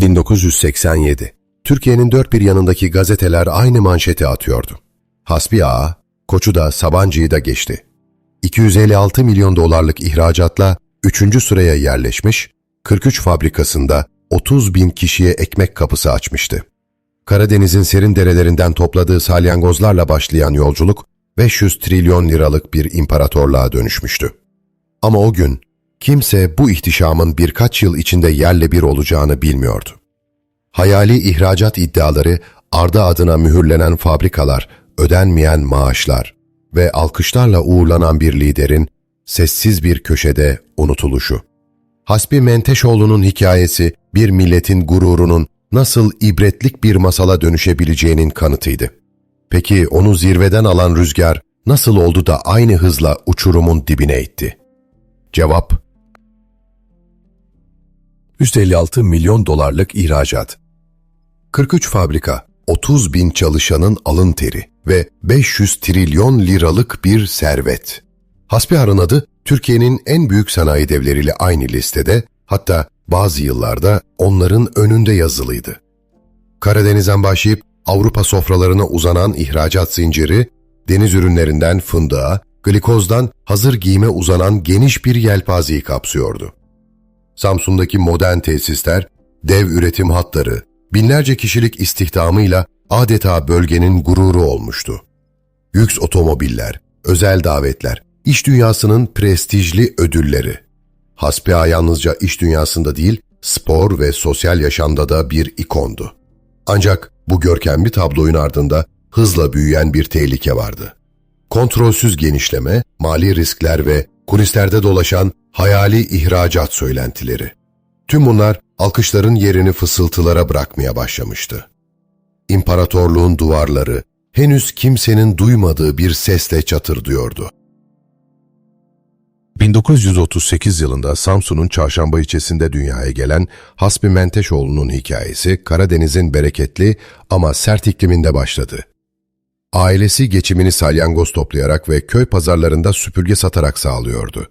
1987. Türkiye'nin dört bir yanındaki gazeteler aynı manşeti atıyordu. Hasbi Ağa, Koçu da Sabancı'yı da geçti. 256 milyon dolarlık ihracatla 3. sıraya yerleşmiş, 43 fabrikasında 30 bin kişiye ekmek kapısı açmıştı. Karadeniz'in serin derelerinden topladığı salyangozlarla başlayan yolculuk 500 trilyon liralık bir imparatorluğa dönüşmüştü. Ama o gün kimse bu ihtişamın birkaç yıl içinde yerle bir olacağını bilmiyordu. Hayali ihracat iddiaları, ardı adına mühürlenen fabrikalar, ödenmeyen maaşlar ve alkışlarla uğurlanan bir liderin sessiz bir köşede unutuluşu. Hasbi Menteşoğlu'nun hikayesi bir milletin gururunun nasıl ibretlik bir masala dönüşebileceğinin kanıtıydı. Peki onu zirveden alan rüzgar nasıl oldu da aynı hızla uçurumun dibine itti? Cevap 156 milyon dolarlık ihracat 43 fabrika, 30 bin çalışanın alın teri ve 500 trilyon liralık bir servet. Hasbihar'ın adı Türkiye'nin en büyük sanayi devleriyle aynı listede, hatta bazı yıllarda onların önünde yazılıydı. Karadeniz'den başlayıp Avrupa sofralarına uzanan ihracat zinciri, deniz ürünlerinden fındığa, glikozdan hazır giyime uzanan geniş bir yelpazeyi kapsıyordu. Samsun'daki modern tesisler, dev üretim hatları, binlerce kişilik istihdamıyla adeta bölgenin gururu olmuştu. Lüks otomobiller, özel davetler, iş dünyasının prestijli ödülleri. Hasbiha yalnızca iş dünyasında değil, spor ve sosyal yaşamda da bir ikondu. Ancak bu görkemli tabloyun ardında hızla büyüyen bir tehlike vardı. Kontrolsüz genişleme, mali riskler ve kulislerde dolaşan hayali ihracat söylentileri. Tüm bunlar alkışların yerini fısıltılara bırakmaya başlamıştı. İmparatorluğun duvarları henüz kimsenin duymadığı bir sesle çatırdıyordu. 1938 yılında Samsun'un Çarşamba ilçesinde dünyaya gelen Hasbi Menteşoğlu'nun hikayesi Karadeniz'in bereketli ama sert ikliminde başladı. Ailesi geçimini salyangoz toplayarak ve köy pazarlarında süpürge satarak sağlıyordu.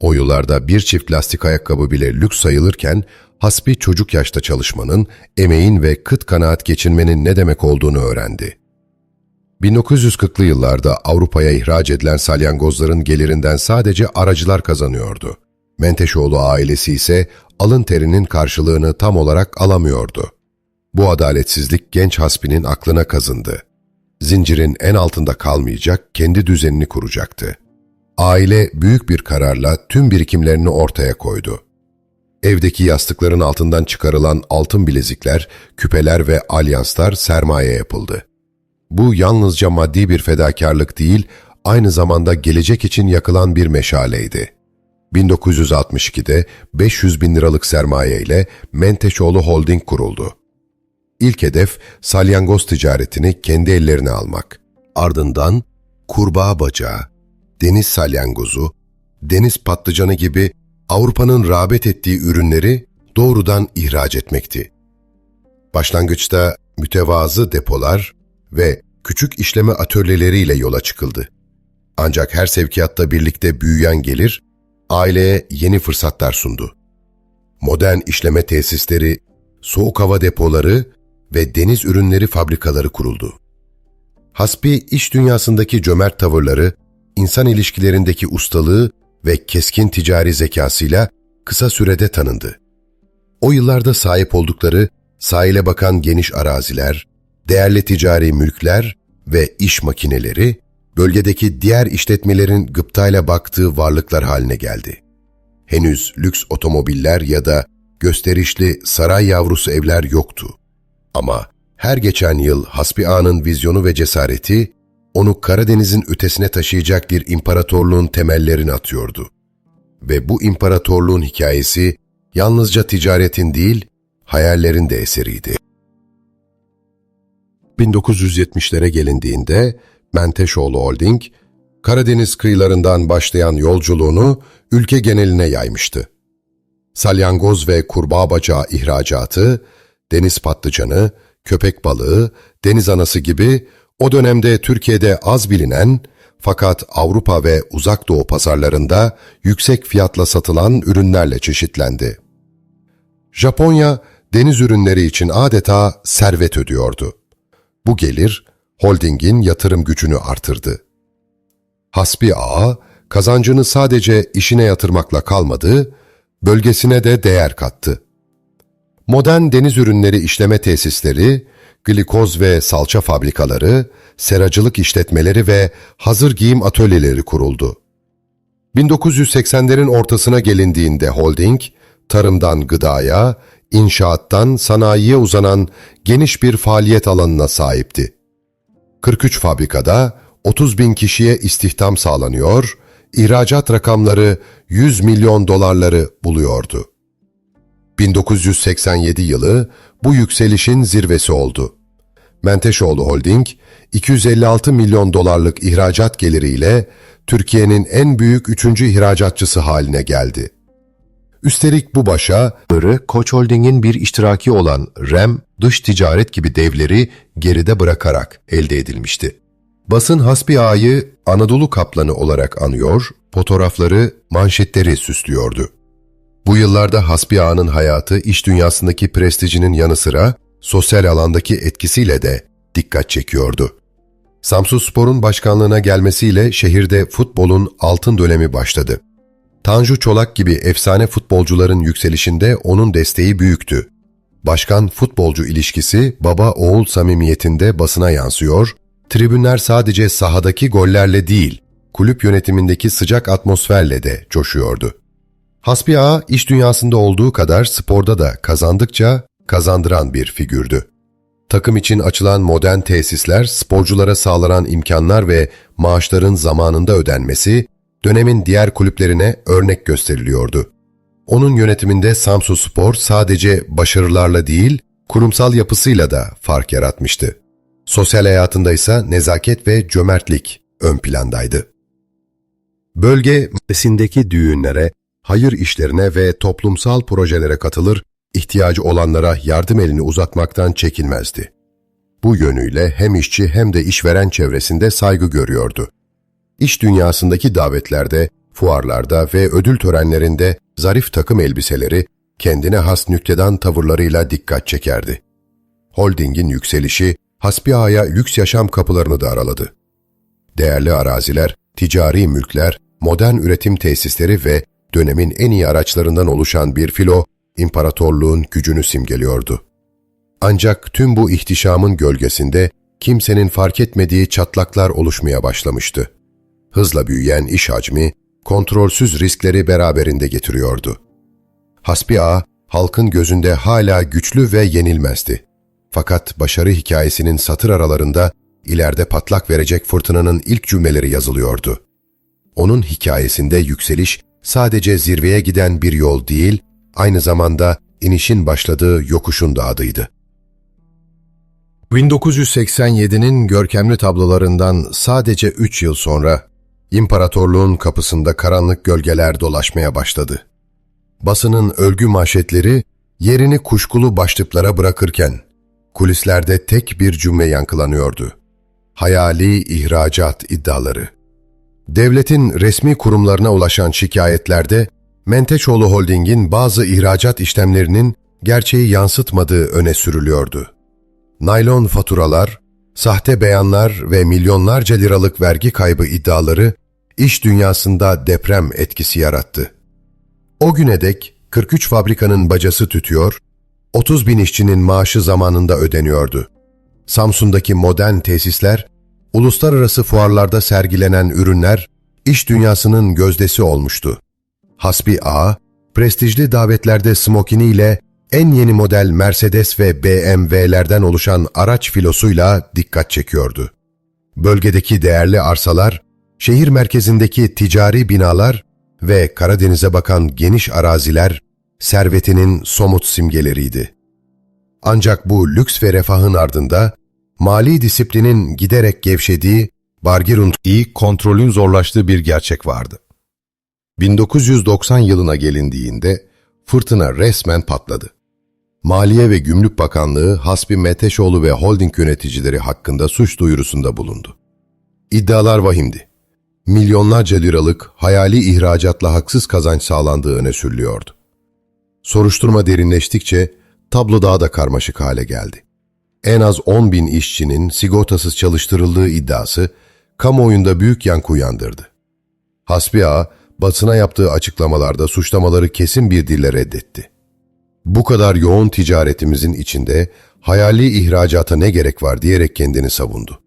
O yıllarda bir çift lastik ayakkabı bile lüks sayılırken hasbi çocuk yaşta çalışmanın, emeğin ve kıt kanaat geçinmenin ne demek olduğunu öğrendi. 1940'lı yıllarda Avrupa'ya ihraç edilen salyangozların gelirinden sadece aracılar kazanıyordu. Menteşoğlu ailesi ise alın terinin karşılığını tam olarak alamıyordu. Bu adaletsizlik genç hasbinin aklına kazındı. Zincirin en altında kalmayacak, kendi düzenini kuracaktı. Aile büyük bir kararla tüm birikimlerini ortaya koydu. Evdeki yastıkların altından çıkarılan altın bilezikler, küpeler ve alyanslar sermaye yapıldı. Bu yalnızca maddi bir fedakarlık değil, aynı zamanda gelecek için yakılan bir meşaleydi. 1962'de 500 bin liralık sermaye ile Menteşoğlu Holding kuruldu. İlk hedef salyangoz ticaretini kendi ellerine almak. Ardından kurbağa bacağı, deniz salyangozu, deniz patlıcanı gibi Avrupa'nın rağbet ettiği ürünleri doğrudan ihraç etmekti. Başlangıçta mütevazı depolar ve küçük işleme atölyeleriyle yola çıkıldı. Ancak her sevkiyatta birlikte büyüyen gelir, aileye yeni fırsatlar sundu. Modern işleme tesisleri, soğuk hava depoları ve deniz ürünleri fabrikaları kuruldu. Hasbi iş dünyasındaki cömert tavırları, insan ilişkilerindeki ustalığı ve keskin ticari zekasıyla kısa sürede tanındı. O yıllarda sahip oldukları sahile bakan geniş araziler, değerli ticari mülkler ve iş makineleri, bölgedeki diğer işletmelerin gıptayla baktığı varlıklar haline geldi. Henüz lüks otomobiller ya da gösterişli saray yavrusu evler yoktu. Ama her geçen yıl Hasbi Ağa'nın vizyonu ve cesareti, onu Karadeniz'in ötesine taşıyacak bir imparatorluğun temellerini atıyordu. Ve bu imparatorluğun hikayesi yalnızca ticaretin değil, hayallerin de eseriydi. 1970'lere gelindiğinde Menteşoğlu Holding, Karadeniz kıyılarından başlayan yolculuğunu ülke geneline yaymıştı. Salyangoz ve kurbağa bacağı ihracatı, deniz patlıcanı, köpek balığı, deniz anası gibi o dönemde Türkiye'de az bilinen fakat Avrupa ve Uzak Doğu pazarlarında yüksek fiyatla satılan ürünlerle çeşitlendi. Japonya, deniz ürünleri için adeta servet ödüyordu. Bu gelir, holdingin yatırım gücünü artırdı. Hasbi Ağa, kazancını sadece işine yatırmakla kalmadı, bölgesine de değer kattı. Modern deniz ürünleri işleme tesisleri, glikoz ve salça fabrikaları, seracılık işletmeleri ve hazır giyim atölyeleri kuruldu. 1980'lerin ortasına gelindiğinde holding, tarımdan gıdaya, inşaattan sanayiye uzanan geniş bir faaliyet alanına sahipti. 43 fabrikada 30 bin kişiye istihdam sağlanıyor, ihracat rakamları 100 milyon dolarları buluyordu. 1987 yılı bu yükselişin zirvesi oldu. Menteşoğlu Holding, 256 milyon dolarlık ihracat geliriyle Türkiye'nin en büyük üçüncü ihracatçısı haline geldi. Üstelik bu başa, Koç Holding'in bir iştiraki olan REM, dış ticaret gibi devleri geride bırakarak elde edilmişti. Basın hasbi ağayı Anadolu Kaplanı olarak anıyor, fotoğrafları, manşetleri süslüyordu. Bu yıllarda hasbi ağanın hayatı iş dünyasındaki prestijinin yanı sıra sosyal alandaki etkisiyle de dikkat çekiyordu. Samsun Spor'un başkanlığına gelmesiyle şehirde futbolun altın dönemi başladı. Tanju Çolak gibi efsane futbolcuların yükselişinde onun desteği büyüktü. Başkan-futbolcu ilişkisi baba-oğul samimiyetinde basına yansıyor, tribünler sadece sahadaki gollerle değil, kulüp yönetimindeki sıcak atmosferle de coşuyordu. Hasbi Ağa iş dünyasında olduğu kadar sporda da kazandıkça kazandıran bir figürdü. Takım için açılan modern tesisler, sporculara sağlanan imkanlar ve maaşların zamanında ödenmesi, dönemin diğer kulüplerine örnek gösteriliyordu. Onun yönetiminde Samsun Spor sadece başarılarla değil, kurumsal yapısıyla da fark yaratmıştı. Sosyal hayatında ise nezaket ve cömertlik ön plandaydı. Bölge mesindeki düğünlere, hayır işlerine ve toplumsal projelere katılır, ihtiyacı olanlara yardım elini uzatmaktan çekinmezdi. Bu yönüyle hem işçi hem de işveren çevresinde saygı görüyordu. İş dünyasındaki davetlerde, fuarlarda ve ödül törenlerinde zarif takım elbiseleri kendine has nüktedan tavırlarıyla dikkat çekerdi. Holdingin yükselişi Hasbiha'ya lüks yaşam kapılarını da araladı. Değerli araziler, ticari mülkler, modern üretim tesisleri ve dönemin en iyi araçlarından oluşan bir filo, imparatorluğun gücünü simgeliyordu. Ancak tüm bu ihtişamın gölgesinde kimsenin fark etmediği çatlaklar oluşmaya başlamıştı. Hızla büyüyen iş hacmi, kontrolsüz riskleri beraberinde getiriyordu. Hasbi halkın gözünde hala güçlü ve yenilmezdi. Fakat başarı hikayesinin satır aralarında ileride patlak verecek fırtınanın ilk cümleleri yazılıyordu. Onun hikayesinde yükseliş sadece zirveye giden bir yol değil, aynı zamanda inişin başladığı yokuşun da adıydı. 1987'nin görkemli tablolarından sadece 3 yıl sonra imparatorluğun kapısında karanlık gölgeler dolaşmaya başladı. Basının ölgü manşetleri yerini kuşkulu başlıklara bırakırken kulislerde tek bir cümle yankılanıyordu. Hayali ihracat iddiaları. Devletin resmi kurumlarına ulaşan şikayetlerde Menteşoğlu Holding'in bazı ihracat işlemlerinin gerçeği yansıtmadığı öne sürülüyordu. Naylon faturalar, sahte beyanlar ve milyonlarca liralık vergi kaybı iddiaları iş dünyasında deprem etkisi yarattı. O güne dek 43 fabrikanın bacası tütüyor, 30 bin işçinin maaşı zamanında ödeniyordu. Samsun'daki modern tesisler, uluslararası fuarlarda sergilenen ürünler iş dünyasının gözdesi olmuştu. Hasbi A, prestijli davetlerde smokiniyle en yeni model Mercedes ve BMW'lerden oluşan araç filosuyla dikkat çekiyordu. Bölgedeki değerli arsalar, şehir merkezindeki ticari binalar ve Karadeniz'e bakan geniş araziler servetinin somut simgeleriydi. Ancak bu lüks ve refahın ardında mali disiplinin giderek gevşediği, Bargirund iyi kontrolün zorlaştığı bir gerçek vardı. 1990 yılına gelindiğinde fırtına resmen patladı. Maliye ve Gümrük Bakanlığı Hasbi Meteşoğlu ve holding yöneticileri hakkında suç duyurusunda bulundu. İddialar vahimdi. Milyonlarca liralık hayali ihracatla haksız kazanç sağlandığı öne sürülüyordu. Soruşturma derinleştikçe tablo daha da karmaşık hale geldi. En az 10 bin işçinin sigortasız çalıştırıldığı iddiası kamuoyunda büyük yankı uyandırdı. Hasbi basına yaptığı açıklamalarda suçlamaları kesin bir dille reddetti. Bu kadar yoğun ticaretimizin içinde hayali ihracata ne gerek var diyerek kendini savundu.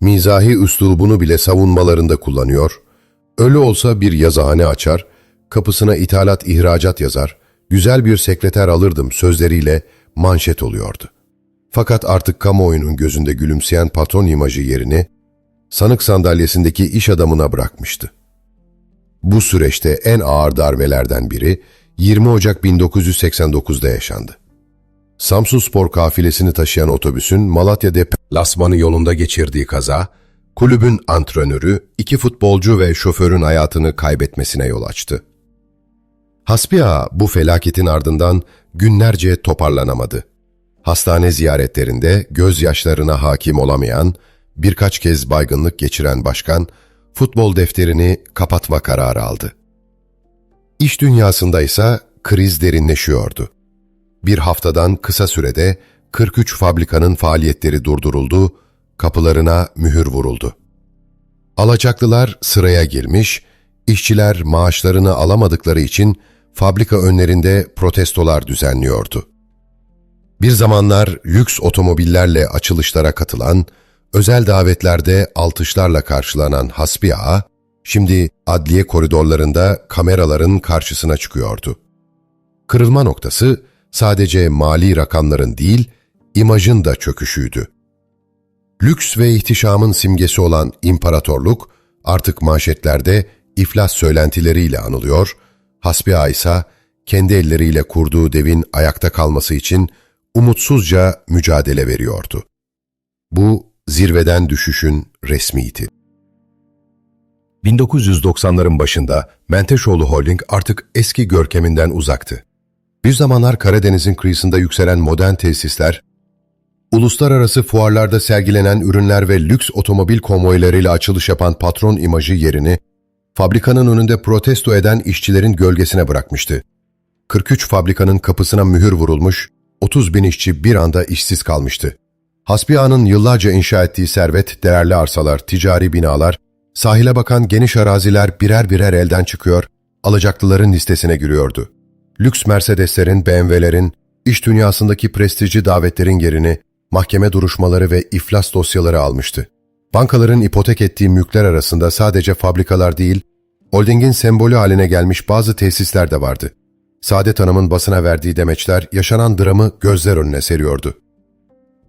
Mizahi üslubunu bile savunmalarında kullanıyor, ölü olsa bir yazıhane açar, kapısına ithalat ihracat yazar, güzel bir sekreter alırdım sözleriyle manşet oluyordu. Fakat artık kamuoyunun gözünde gülümseyen patron imajı yerini sanık sandalyesindeki iş adamına bırakmıştı. Bu süreçte en ağır darbelerden biri 20 Ocak 1989'da yaşandı. Samsun Spor kafilesini taşıyan otobüsün Malatya deplasmanı yolunda geçirdiği kaza, kulübün antrenörü, iki futbolcu ve şoförün hayatını kaybetmesine yol açtı. Hasbi Ağa bu felaketin ardından günlerce toparlanamadı. Hastane ziyaretlerinde gözyaşlarına hakim olamayan, birkaç kez baygınlık geçiren başkan, futbol defterini kapatma kararı aldı. İş dünyasında ise kriz derinleşiyordu. Bir haftadan kısa sürede 43 fabrikanın faaliyetleri durduruldu, kapılarına mühür vuruldu. Alacaklılar sıraya girmiş, işçiler maaşlarını alamadıkları için fabrika önlerinde protestolar düzenliyordu. Bir zamanlar lüks otomobillerle açılışlara katılan, özel davetlerde alkışlarla karşılanan Hasbi Ağa, şimdi adliye koridorlarında kameraların karşısına çıkıyordu. Kırılma noktası sadece mali rakamların değil, imajın da çöküşüydü. Lüks ve ihtişamın simgesi olan imparatorluk artık manşetlerde iflas söylentileriyle anılıyor, Hasbi Ağa ise kendi elleriyle kurduğu devin ayakta kalması için umutsuzca mücadele veriyordu. Bu zirveden düşüşün resmiydi. 1990'ların başında Menteşoğlu Holding artık eski görkeminden uzaktı. Bir zamanlar Karadeniz'in kıyısında yükselen modern tesisler, uluslararası fuarlarda sergilenen ürünler ve lüks otomobil konvoylarıyla açılış yapan patron imajı yerini, fabrikanın önünde protesto eden işçilerin gölgesine bırakmıştı. 43 fabrikanın kapısına mühür vurulmuş, 30 bin işçi bir anda işsiz kalmıştı. Hasbiha'nın yıllarca inşa ettiği servet, değerli arsalar, ticari binalar, sahile bakan geniş araziler birer birer elden çıkıyor, alacaklıların listesine giriyordu. Lüks Mercedeslerin, BMW'lerin, iş dünyasındaki prestijli davetlerin yerini mahkeme duruşmaları ve iflas dosyaları almıştı. Bankaların ipotek ettiği mülkler arasında sadece fabrikalar değil, holdingin sembolü haline gelmiş bazı tesisler de vardı. Saadet Hanım'ın basına verdiği demeçler yaşanan dramı gözler önüne seriyordu.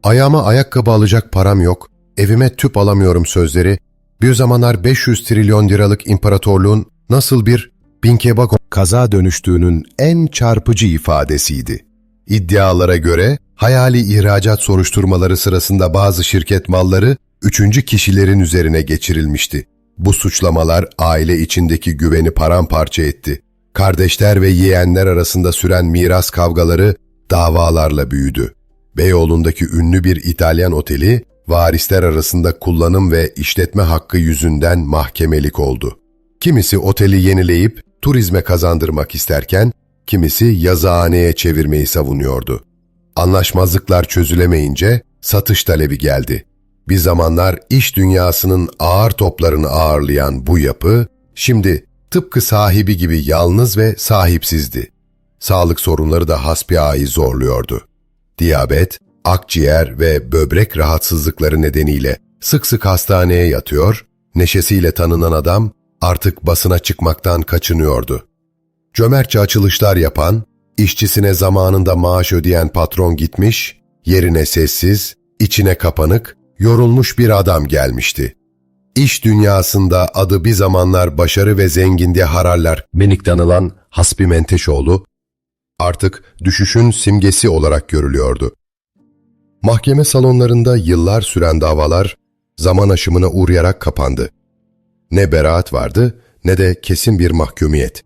Ayağıma ayakkabı alacak param yok, evime tüp alamıyorum sözleri, bir zamanlar 500 trilyon liralık imparatorluğun nasıl bir binkebak kaza dönüştüğünün en çarpıcı ifadesiydi. İddialara göre hayali ihracat soruşturmaları sırasında bazı şirket malları üçüncü kişilerin üzerine geçirilmişti. Bu suçlamalar aile içindeki güveni paramparça etti. Kardeşler ve yeğenler arasında süren miras kavgaları davalarla büyüdü. Beyoğlu'ndaki ünlü bir İtalyan oteli, varisler arasında kullanım ve işletme hakkı yüzünden mahkemelik oldu. Kimisi oteli yenileyip turizme kazandırmak isterken, kimisi yazıhaneye çevirmeyi savunuyordu. Anlaşmazlıklar çözülemeyince satış talebi geldi. Bir zamanlar iş dünyasının ağır toplarını ağırlayan bu yapı, şimdi tıpkı sahibi gibi yalnız ve sahipsizdi. Sağlık sorunları da hasbiayı zorluyordu. Diyabet, akciğer ve böbrek rahatsızlıkları nedeniyle sık sık hastaneye yatıyor, neşesiyle tanınan adam artık basına çıkmaktan kaçınıyordu. Cömertçe açılışlar yapan, işçisine zamanında maaş ödeyen patron gitmiş, yerine sessiz, içine kapanık, yorulmuş bir adam gelmişti. İş dünyasında adı bir zamanlar başarı ve zenginde haraller menik anılan Hasbi Menteşoğlu, artık düşüşün simgesi olarak görülüyordu. Mahkeme salonlarında yıllar süren davalar zaman aşımına uğrayarak kapandı. Ne beraat vardı ne de kesin bir mahkumiyet.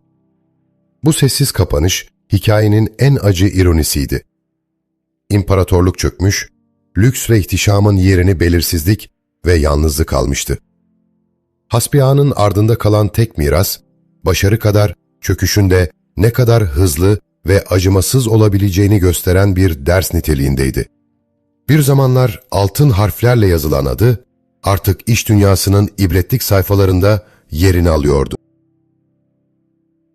Bu sessiz kapanış hikayenin en acı ironisiydi. İmparatorluk çökmüş, lüks ve ihtişamın yerini belirsizlik ve yalnızlık almıştı. Hasbiha'nın ardında kalan tek miras, başarı kadar çöküşünde ne kadar hızlı ve acımasız olabileceğini gösteren bir ders niteliğindeydi. Bir zamanlar altın harflerle yazılan adı, artık iş dünyasının ibretlik sayfalarında yerini alıyordu.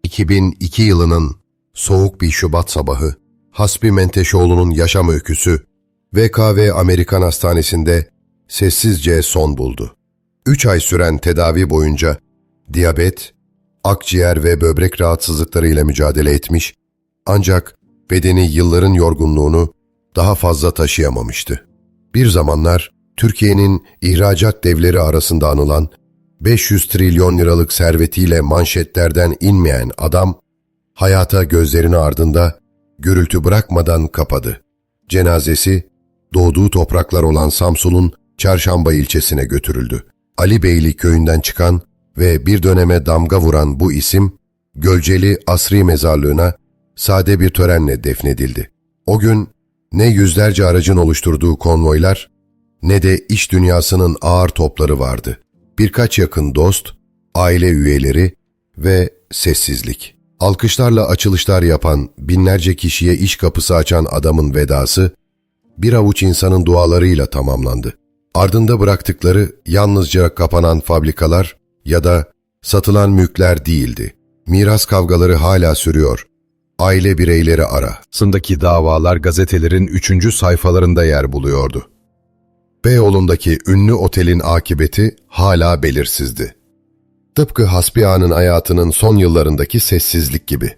2002 yılının soğuk bir Şubat sabahı, Hasbi Menteşoğlu'nun yaşam öyküsü VKV Amerikan Hastanesi'nde sessizce son buldu. Üç ay süren tedavi boyunca diyabet, akciğer ve böbrek rahatsızlıklarıyla mücadele etmiş ancak bedeni yılların yorgunluğunu daha fazla taşıyamamıştı. Bir zamanlar Türkiye'nin ihracat devleri arasında anılan 500 trilyon liralık servetiyle manşetlerden inmeyen adam, hayata gözlerini ardında gürültü bırakmadan kapadı. Cenazesi doğduğu topraklar olan Samsun'un Çarşamba ilçesine götürüldü. Ali Beyli köyünden çıkan ve bir döneme damga vuran bu isim, Gölceli Asri Mezarlığı'na sade bir törenle defnedildi. O gün ne yüzlerce aracın oluşturduğu konvoylar ne de iş dünyasının ağır topları vardı. Birkaç yakın dost, aile üyeleri ve sessizlik. Alkışlarla açılışlar yapan, binlerce kişiye iş kapısı açan adamın vedası, bir avuç insanın dualarıyla tamamlandı. Ardında bıraktıkları yalnızca kapanan fabrikalar ya da satılan mülkler değildi. Miras kavgaları hala sürüyor. Aile bireyleri arasındaki davalar gazetelerin üçüncü sayfalarında yer buluyordu. Beyoğlu'ndaki ünlü otelin akıbeti hala belirsizdi. Tıpkı Hasbi Ağa'nın hayatının son yıllarındaki sessizlik gibi.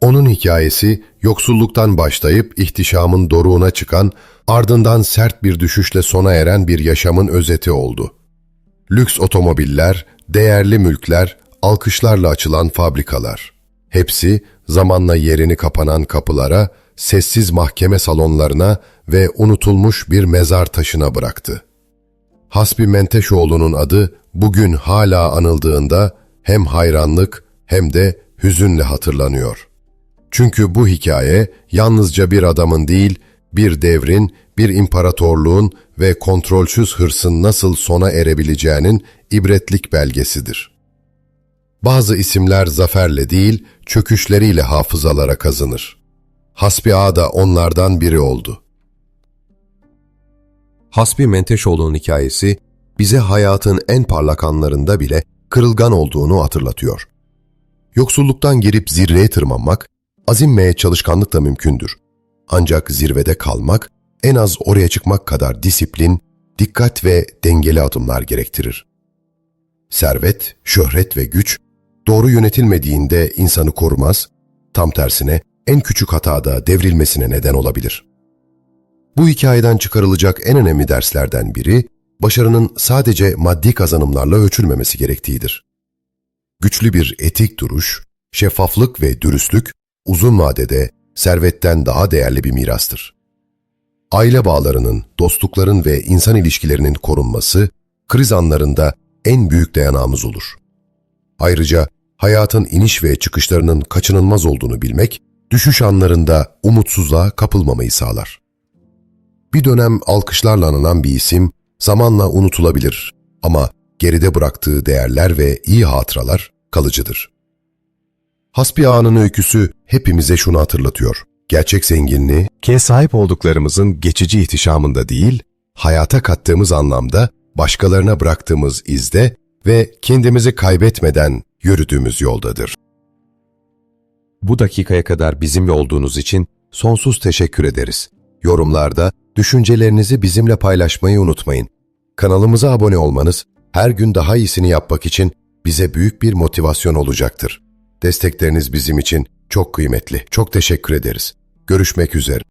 Onun hikayesi yoksulluktan başlayıp ihtişamın doruğuna çıkan, ardından sert bir düşüşle sona eren bir yaşamın özeti oldu. Lüks otomobiller, değerli mülkler, alkışlarla açılan fabrikalar. Hepsi zamanla yerini kapanan kapılara, sessiz mahkeme salonlarına ve unutulmuş bir mezar taşına bıraktı. Hasbi Menteşoğlu'nun adı bugün hala anıldığında hem hayranlık hem de hüzünle hatırlanıyor. Çünkü bu hikaye yalnızca bir adamın değil, bir devrin, bir imparatorluğun ve kontrolsüz hırsın nasıl sona erebileceğinin ibretlik belgesidir. Bazı isimler zaferle değil, çöküşleriyle hafızalara kazınır. Hasbi Ağa da onlardan biri oldu. Hasbi Menteşoğlu'nun hikayesi bize hayatın en parlak anlarında bile kırılgan olduğunu hatırlatıyor. Yoksulluktan girip zirveye tırmanmak, azim ve çalışkanlıkla mümkündür. Ancak zirvede kalmak, en az oraya çıkmak kadar disiplin, dikkat ve dengeli adımlar gerektirir. Servet, şöhret ve güç, doğru yönetilmediğinde insanı korumaz, tam tersine en küçük hatada devrilmesine neden olabilir. Bu hikayeden çıkarılacak en önemli derslerden biri, başarının sadece maddi kazanımlarla ölçülmemesi gerektiğidir. Güçlü bir etik duruş, şeffaflık ve dürüstlük uzun vadede servetten daha değerli bir mirastır. Aile bağlarının, dostlukların ve insan ilişkilerinin korunması, kriz anlarında en büyük dayanağımız olur. Ayrıca hayatın iniş ve çıkışlarının kaçınılmaz olduğunu bilmek, düşüş anlarında umutsuzluğa kapılmamayı sağlar. Bir dönem alkışlarla anılan bir isim zamanla unutulabilir ama geride bıraktığı değerler ve iyi hatıralar kalıcıdır. Hasbi Ağa'nın öyküsü hepimize şunu hatırlatıyor. Gerçek zenginliği, ke sahip olduklarımızın geçici ihtişamında değil, hayata kattığımız anlamda, başkalarına bıraktığımız izde ve kendimizi kaybetmeden yürüdüğümüz yoldadır. Bu dakikaya kadar bizimle olduğunuz için sonsuz teşekkür ederiz. Yorumlarda düşüncelerinizi bizimle paylaşmayı unutmayın. Kanalımıza abone olmanız her gün daha iyisini yapmak için bize büyük bir motivasyon olacaktır. Destekleriniz bizim için çok kıymetli. Çok teşekkür ederiz. Görüşmek üzere.